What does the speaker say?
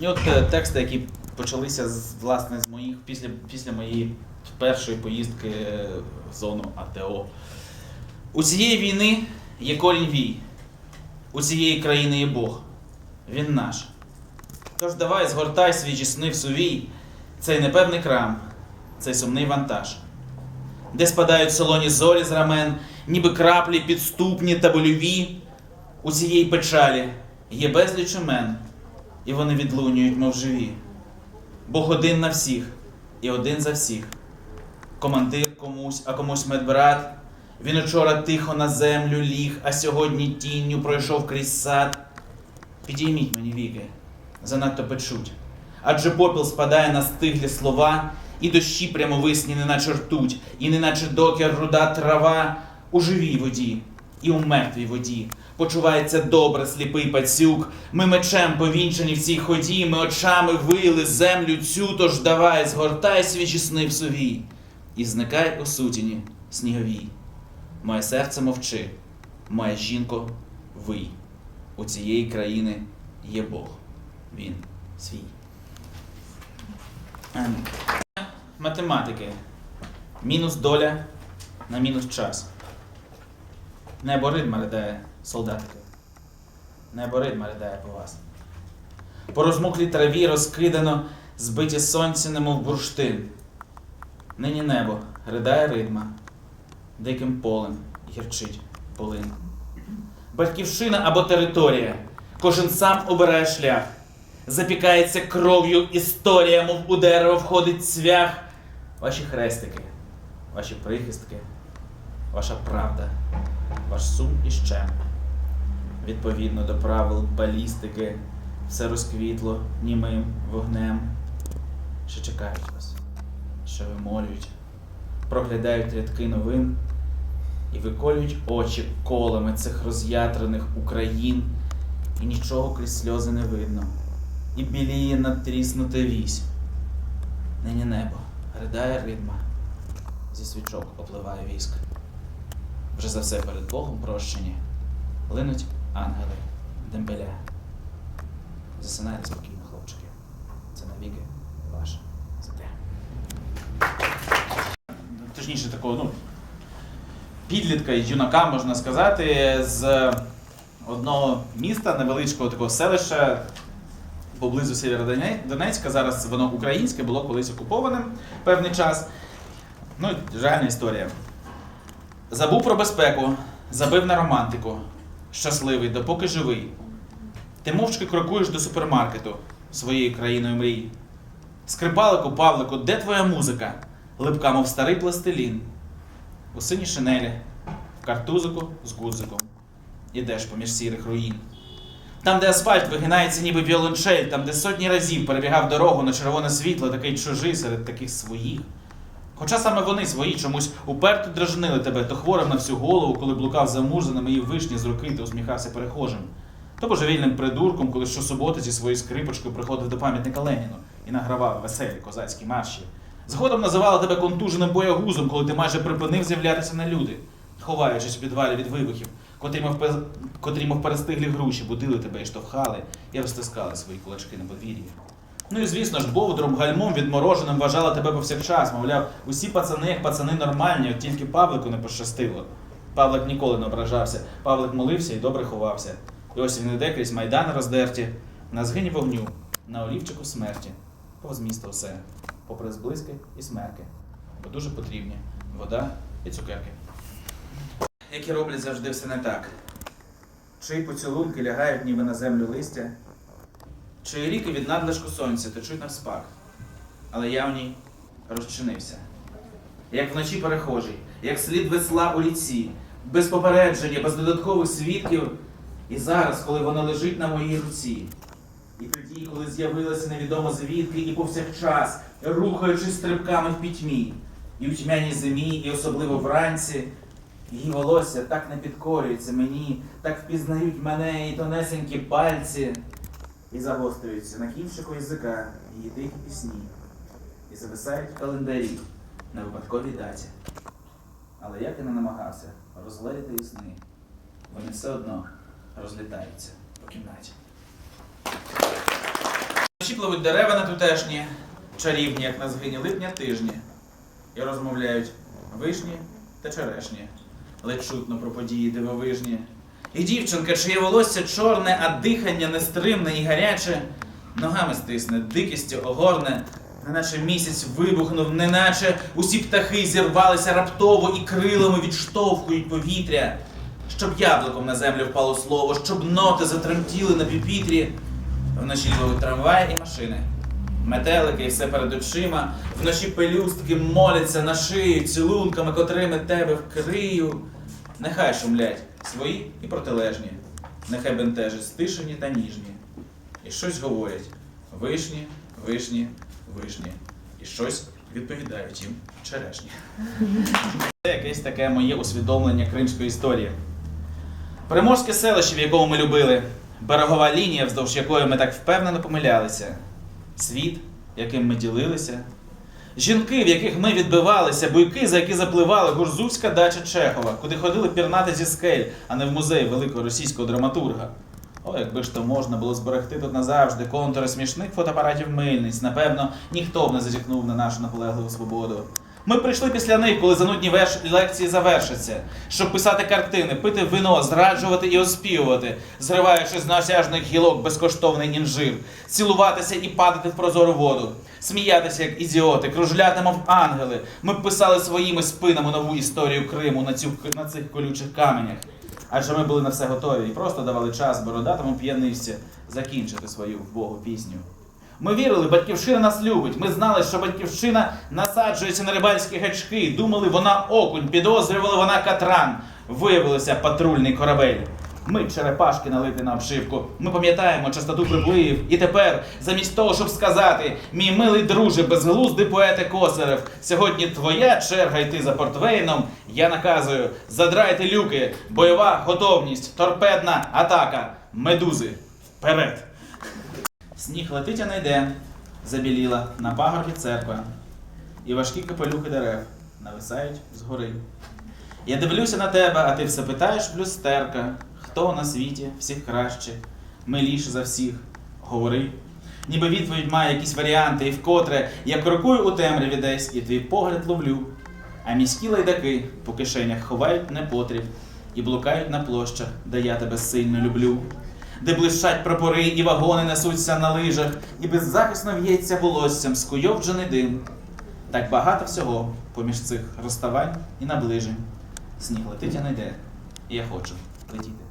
І от е, тексти, які почалися з, власне з моїх після, після моєї першої поїздки е, в зону АТО. У цієї війни є корінь вій. У цієї країни є Бог. Він наш. Тож давай згортай свій сни в сувій, цей непевний крам, цей сумний вантаж, де спадають солоні зорі з рамен, ніби краплі підступні та больові. У цієї печалі є безліч імен, і вони відлунюють, мов живі. Бог один на всіх і один за всіх. Командир комусь, а комусь медбрат. Він учора тихо на землю ліг, а сьогодні тінню пройшов крізь сад. Підійміть мені віки, занадто печуть. Адже попіл спадає на стиглі слова, і дощі прямовисні, неначе ртуть, і неначе докір руда трава у живій воді, і у мертвій воді. Почувається добре сліпий пацюк. Ми мечем повінчені в цій ході, ми очами вили землю цю, тож давай, згортай свіжі сни в сувій, і зникай у сутіні сніговій. Моє серце мовчи, моя жінко, вий. У цієї країни є Бог. Він свій. Ем. Математики. Мінус доля на мінус час. Небо ритма ридає, солдатики. Небо ритма ридає по вас. По розмоклій траві розкидано, збиті сонці, немов бурштин. Нині небо ридає ритма, диким полем гірчить полин. Батьківщина або територія. Кожен сам обирає шлях. Запікається кров'ю історія, мов у дерево входить цвях. Ваші хрестики, ваші прихистки, ваша правда, ваш сум і щем. Відповідно до правил балістики, все розквітло німим вогнем. Що чекають вас, що вимолюють, проглядають рядки новин і виколюють очі колами цих роз'ятрених Україн, і нічого крізь сльози не видно, і біліє надтріснута вісь. Нині небо ридає ритма, зі свічок опливає віск. Вже за все перед Богом прощені. Линуть ангели дембеля. Засинайте спокійно, хлопчики. Це навіки ваше земля. Точніше, такого, ну, підлітка і юнака, можна сказати, з одного міста, невеличкого такого селища поблизу Сєвєродонецька. Зараз воно українське, було колись окупованим певний час. Ну, реальна історія. Забув про безпеку, забив на романтику. Щасливий, допоки живий. Ти мовчки крокуєш до супермаркету своєю країною мрій. Скрипалику, Павлику, де твоя музика? Липка, мов старий пластилін. У синій шинелі, в картузику з гудзиком. Ідеш поміж сірих руїн. Там, де асфальт вигинається ніби віолончель, там, де сотні разів перебігав дорогу на червоне світло, такий чужий серед таких своїх. Хоча саме вони свої чомусь уперто дражнили тебе, то хворим на всю голову, коли блукав за і вишні з руки, ти усміхався перехожим. То божевільним придурком, коли щосуботи зі своєю скрипочкою приходив до пам'ятника Леніну і награвав веселі козацькі марші. Згодом називали тебе контуженим боягузом, коли ти майже припинив з'являтися на люди, ховаючись у підвалі від вибухів, котрі, мов, котрі, мов перестиглі груші, будили тебе і штовхали, і розтискали свої кулачки на подвір'ї. Ну і звісно ж, бовдром, гальмом відмороженим вважала тебе повсякчас. Мовляв, усі пацани, як пацани нормальні, от тільки Павлику не пощастило. Павлик ніколи не ображався. Павлик молився і добре ховався. І ось він іде крізь майдани роздерті, на згині вогню, на олівчику смерті, повз місто все, попри зблизьки і смерки, бо дуже потрібні вода і цукерки. Які роблять завжди все не так. Чиї поцілунки лягають ніби на землю листя, Чиї ріки від надлишку сонця течуть навспак, але я в ній розчинився. Як вночі перехожий, як слід весла у ліці, без попередження, без додаткових свідків. І зараз, коли вона лежить на моїй руці, і тоді, коли з'явилася невідомо звідки, і повсякчас, рухаючись стрибками в пітьмі, і в тьмяній зимі, і особливо вранці, її волосся так не підкорюється мені, так впізнають мене і тонесенькі пальці і загострюються на кінчику язика її тихі пісні, і зависають в календарі на випадковій даті. Але як я не намагався розгледіти її сни, вони все одно розлітаються по кімнаті. Вночі дерева на тутешні, чарівні, як на згині липня тижні, і розмовляють вишні та черешні, ледь чутно про події дивовижні. І дівчинка, чиє волосся чорне, а дихання нестримне і гаряче, ногами стисне, дикістю огорне, неначе місяць вибухнув, неначе усі птахи зірвалися раптово і крилами відштовхують повітря, щоб яблуком на землю впало слово, щоб ноти затремтіли на піпітрі. Вночі ловить трамваї і машини. Метелики і все перед очима, вночі пелюстки моляться на шию, цілунками, котрими тебе вкрию. Нехай шумлять свої і протилежні, нехай бентежать стишені та ніжні. І щось говорять вишні, вишні, вишні. І щось відповідають їм черешні. Це якесь таке моє усвідомлення кримської історії. Приморське селище, в якому ми любили, берегова лінія, вздовж якої ми так впевнено помилялися, світ, яким ми ділилися, жінки, в яких ми відбивалися, буйки, за які запливали, гурзувська дача Чехова, куди ходили пірнати зі скель, а не в музей великого російського драматурга. О, якби ж то можна було зберегти тут назавжди контури смішних фотоапаратів мильниць, напевно, ніхто б не зазіхнув на нашу наполегливу свободу. Ми прийшли після них, коли занудні лекції завершаться, щоб писати картини, пити вино, зраджувати і оспівувати, зриваючи з неосяжних гілок безкоштовний інжир, цілуватися і падати в прозору воду, сміятися як ідіоти, кружляти, мов ангели. Ми б писали своїми спинами нову історію Криму на, цю... на цих колючих каменях. Адже ми були на все готові і просто давали час бородатому п'янивці закінчити свою вбогу пісню. Ми вірили, батьківщина нас любить. Ми знали, що батьківщина насаджується на рибальські гачки. Думали, вона окунь, підозрювали, вона катран. Виявилося патрульний корабель. Ми черепашки налити на обшивку. Ми пам'ятаємо частоту припливів. І тепер, замість того, щоб сказати, мій милий друже, безглуздий поете Косарев, сьогодні твоя черга йти за портвейном. Я наказую, задрайте люки, бойова готовність, торпедна атака, медузи. Вперед! Сніг летить, а не йде, забіліла на пагорбі церква, і важкі капелюхи дерев нависають згори. Я дивлюся на тебе, а ти все питаєш в люстерка, хто на світі всіх краще, миліше за всіх, говори. Ніби відповідь має якісь варіанти, і вкотре я крокую у темряві десь, і твій погляд ловлю. А міські лайдаки по кишенях ховають непотріб і блукають на площах, де я тебе сильно люблю де блищать прапори і вагони несуться на лижах, і беззахисно в'ється волоссям скуйовджений дим. Так багато всього поміж цих розставань і наближень. Сніг летить, а не йде, і я хочу летіти.